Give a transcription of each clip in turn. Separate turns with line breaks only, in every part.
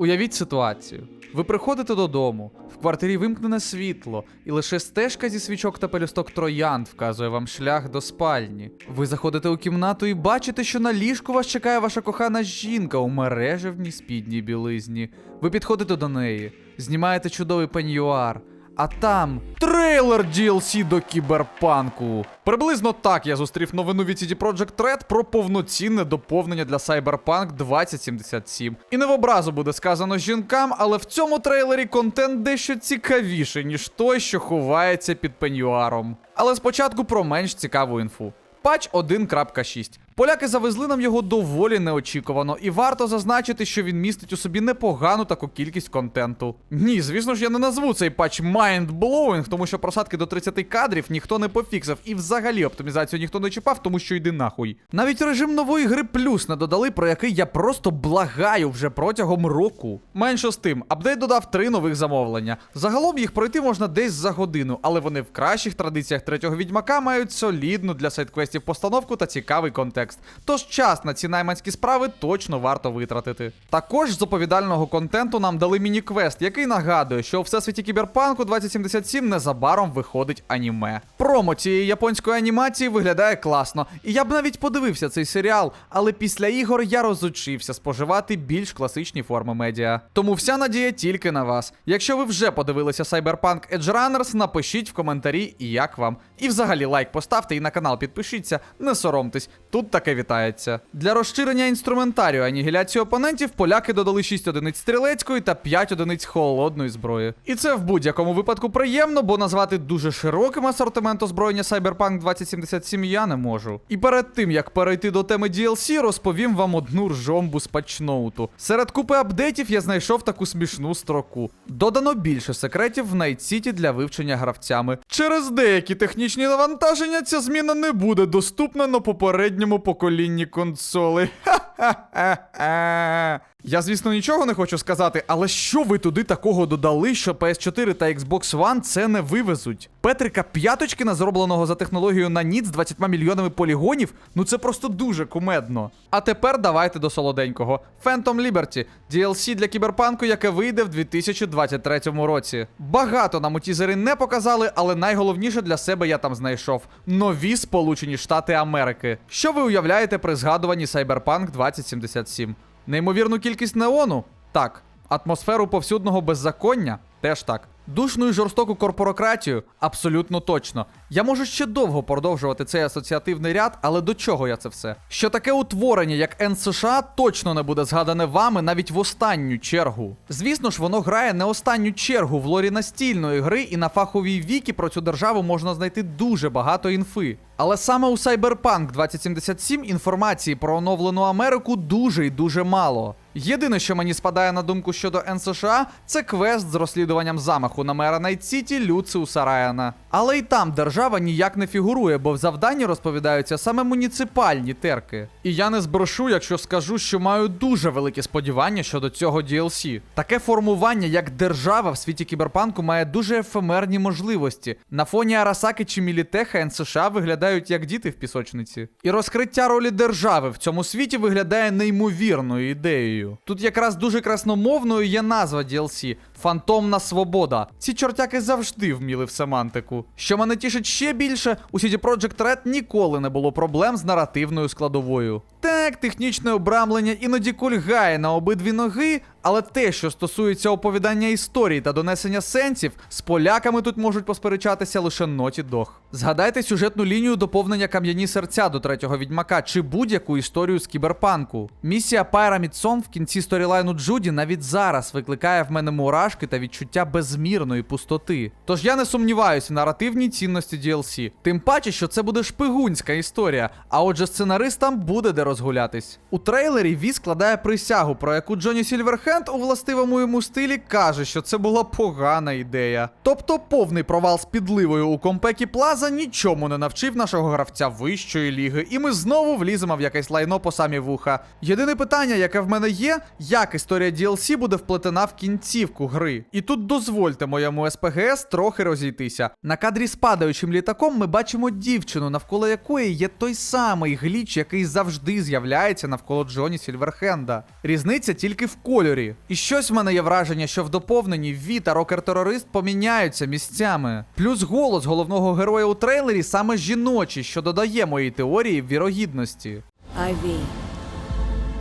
Уявіть ситуацію. Ви приходите додому, в квартирі вимкнене світло, і лише стежка зі свічок та пелюсток троянд вказує вам шлях до спальні. Ви заходите у кімнату і бачите, що на ліжку вас чекає ваша кохана жінка у мережевній спідній білизні. Ви підходите до неї, знімаєте чудовий пеньюар. А там трейлер DLC до кіберпанку. Приблизно так я зустрів новину від CD Projekt Red про повноцінне доповнення для Cyberpunk 2077. І не в образу буде сказано жінкам, але в цьому трейлері контент дещо цікавіший, ніж той, що ховається під пеньюаром. Але спочатку про менш цікаву інфу. Патч 1.6. Поляки завезли нам його доволі неочікувано, і варто зазначити, що він містить у собі непогану таку кількість контенту. Ні, звісно ж, я не назву цей патч mind-blowing, тому що просадки до 30 кадрів ніхто не пофіксив, і взагалі оптимізацію ніхто не чіпав, тому що йди нахуй. Навіть режим нової гри плюс не додали, про який я просто благаю вже протягом року. Менше з тим, апдейт додав три нових замовлення. Загалом їх пройти можна десь за годину, але вони в кращих традиціях третього відьмака мають солідну для сайт-квестів постановку та цікавий контекст. Тож час на ці найманські справи точно варто витратити. Також з оповідального контенту нам дали міні-квест, який нагадує, що у всесвіті кіберпанку 2077 незабаром виходить аніме. Промо цієї японської анімації виглядає класно, і я б навіть подивився цей серіал, але після ігор я розучився споживати більш класичні форми медіа. Тому вся надія тільки на вас. Якщо ви вже подивилися Cyberpunk Edge Runners, напишіть в коментарі, як вам. І взагалі лайк поставте і на канал підпишіться, не соромтесь, тут таке вітається. Для розширення інструментарію анігіляції опонентів поляки додали 6 одиниць стрілецької та 5 одиниць холодної зброї. І це в будь-якому випадку приємно, бо назвати дуже широким асортимент озброєння Cyberpunk 2077 я не можу. І перед тим як перейти до теми DLC, розповім вам одну ржомбу з патчноуту. Серед купи апдейтів я знайшов таку смішну строку. Додано більше секретів в City для вивчення гравцями. Через деякі технічні навантаження ця зміна не буде доступна на попередньому поколінні консоли. Ха-ха-ха. Я, звісно, нічого не хочу сказати, але що ви туди такого додали, що PS4 та Xbox One це не вивезуть? Петрика П'яточкіна, зробленого за технологією на ніц з 20 мільйонами полігонів, ну це просто дуже кумедно. А тепер давайте до солоденького. Phantom Liberty – DLC для кіберпанку, яке вийде в 2023 році. Багато нам у тізери не показали, але найголовніше для себе я там знайшов: нові Сполучені Штати Америки. Що ви уявляєте при згадуванні Cyberpunk 2077? Неймовірну кількість неону? Так. Атмосферу повсюдного беззаконня? Теж так. Душну і жорстоку корпорократію? Абсолютно точно. Я можу ще довго продовжувати цей асоціативний ряд, але до чого я це все? Що таке утворення, як Н США, точно не буде згадане вами навіть в останню чергу. Звісно ж, воно грає не останню чергу в лорі настільної гри, і на фаховій вікі про цю державу можна знайти дуже багато інфи. Але саме у Cyberpunk 2077 інформації про оновлену Америку дуже і дуже мало. Єдине, що мені спадає на думку щодо НСША, це квест з розслідуванням замаху на мера Найт-Сіті Люциуса Райана. Але і там держава ніяк не фігурує, бо в завданні розповідаються саме муніципальні терки. І я не зброшу, якщо скажу, що маю дуже великі сподівання щодо цього DLC. Таке формування, як держава в світі кіберпанку, має дуже ефемерні можливості. На фоні Арасаки чи Мілітеха НСША виглядають як діти в пісочниці. І розкриття ролі держави в цьому світі виглядає неймовірною ідеєю. Тут якраз дуже красномовною є назва DLC Фантомна Свобода. Ці чортяки завжди вміли в семантику. Що мене тішить ще більше, у CD Projekt Red ніколи не було проблем з наративною складовою. Так, технічне обрамлення іноді кульгає на обидві ноги, але те, що стосується оповідання історії та донесення сенсів, з поляками тут можуть посперечатися лише Naughty Dog. Згадайте сюжетну лінію доповнення кам'яні серця до третього відьмака чи будь-яку історію з кіберпанку. Місія Pyramid Song в кінці сторілайну Джуді навіть зараз викликає в мене мурашки та відчуття безмірної пустоти. Тож я не сумніваюся в наративній цінності DLC. Тим паче, що це буде шпигунська історія, а отже, сценаристам буде де розгулятись. У трейлері Ві складає присягу, про яку Джоні Сільверхенд у властивому йому стилі каже, що це була погана ідея. Тобто повний провал з підливою у компекі Плаза нічому не навчив нашого гравця вищої ліги, і ми знову вліземо в якесь лайно по самі вуха. Єдине питання, яке в мене є, як історія DLC буде вплетена в кінцівку гри. І тут дозвольте моєму СПГС трохи розійтися. На кадрі з падаючим літаком ми бачимо дівчину, навколо якої є той самий гліч, який завжди з'являється навколо Джоні Сільверхенда. Різниця тільки в кольорі. І щось в мене є враження, що в доповненні Ві та рокер-терорист поміняються місцями. Плюс голос головного героя у трейлері саме жіночий, що додає моїй теорії вірогідності.
IV,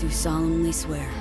do solemnly swear.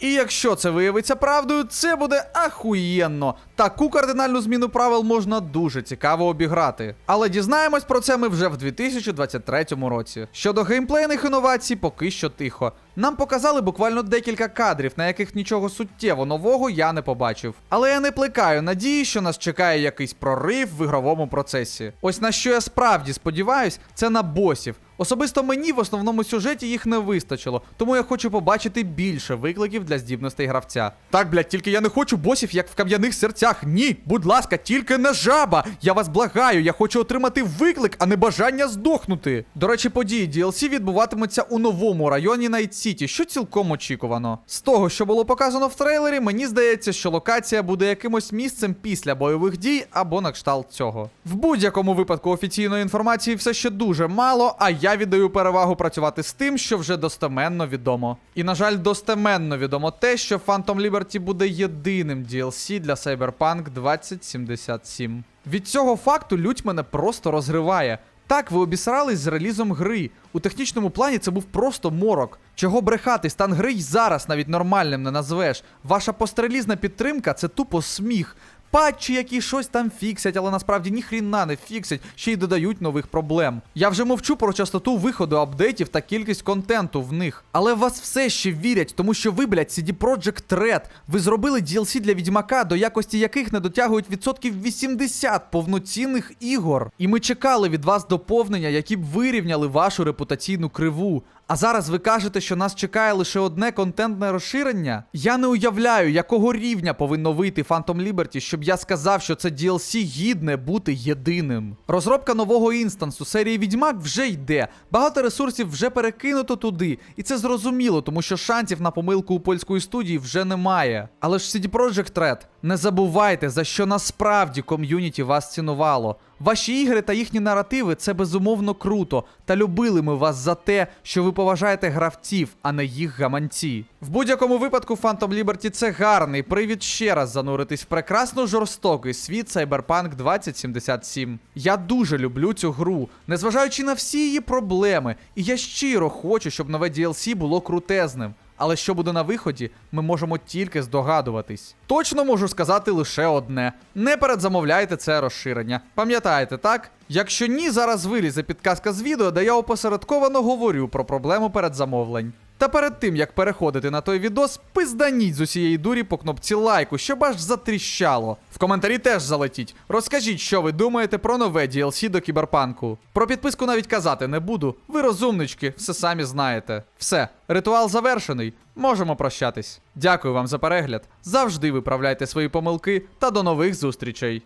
І якщо це виявиться правдою, це буде ахуєнно. Таку кардинальну зміну правил можна дуже цікаво обіграти. Але дізнаємось про це ми вже в 2023 році. Щодо геймплейних інновацій, поки що тихо. Нам показали буквально декілька кадрів, на яких нічого суттєво нового я не побачив. Але я не плекаю надії, що нас чекає якийсь прорив в ігровому процесі. Ось на що я справді сподіваюсь, це на босів. Особисто мені в основному сюжеті їх не вистачило, тому я хочу побачити більше викликів для здібностей гравця. Так, блядь, тільки я не хочу босів, як в кам'яних серцях. Ні, будь ласка, тільки не жаба. Я вас благаю, я хочу отримати виклик, а не бажання здохнути. До речі, події DLC відбуватимуться у новому районі Найт Сіті, що цілком очікувано. З того, що було показано в трейлері, мені здається, що локація буде якимось місцем після бойових дій або на кшталт цього. В будь-якому випадку офіційної інформації все ще дуже мало, а я віддаю перевагу працювати з тим, що вже достеменно відомо. І на жаль, достеменно відомо те, що Phantom Liberty буде єдиним DLC для Cyberpunk 2077. Від цього факту лють мене просто розриває. Так, ви обісрались з релізом гри. У технічному плані це був просто морок. Чого брехати, стан гри й зараз навіть нормальним не назвеш. Ваша пострелізна підтримка це тупо сміх. Патчі, які щось там фіксять, але насправді ніхріна не фіксять, ще й додають нових проблем. Я вже мовчу про частоту виходу апдейтів та кількість контенту в них. Але вас все ще вірять, тому що ви, блядь, CD Projekt Red. Ви зробили DLC для відьмака, до якості яких не дотягують відсотків 80 повноцінних ігор. І ми чекали від вас доповнення, які б вирівняли вашу репутаційну криву. А зараз ви кажете, що нас чекає лише одне контентне розширення? Я не уявляю, якого рівня повинно вийти Phantom Liberty, щоб я сказав, що це DLC гідне бути єдиним. Розробка нового інстансу серії Відьмак вже йде. Багато ресурсів вже перекинуто туди, і це зрозуміло, тому що шансів на помилку у польської студії вже немає. Але ж CD Projekt Red, не забувайте, за що насправді ком'юніті вас цінувало. Ваші ігри та їхні наративи це безумовно круто. Та любили ми вас за те, що ви поважаєте гравців, а не їх гаманці. В будь-якому випадку Phantom Liberty це гарний привід ще раз зануритись в прекрасно жорстокий світ Cyberpunk 2077. Я дуже люблю цю гру, незважаючи на всі її проблеми, і я щиро хочу, щоб нове DLC було крутезним. Але що буде на виході, ми можемо тільки здогадуватись. Точно можу сказати лише одне: не передзамовляйте це розширення. Пам'ятаєте, так? Якщо ні, зараз вилізе підказка з відео, де я опосередковано говорю про проблему передзамовлень. Та перед тим як переходити на той відос, пизданіть з усієї дурі по кнопці лайку, щоб аж затріщало. В коментарі теж залетіть. Розкажіть, що ви думаєте про нове DLC до кіберпанку. Про підписку навіть казати не буду. Ви розумнички, все самі знаєте. Все, ритуал завершений. Можемо прощатись. Дякую вам за перегляд. Завжди виправляйте свої помилки та до нових зустрічей.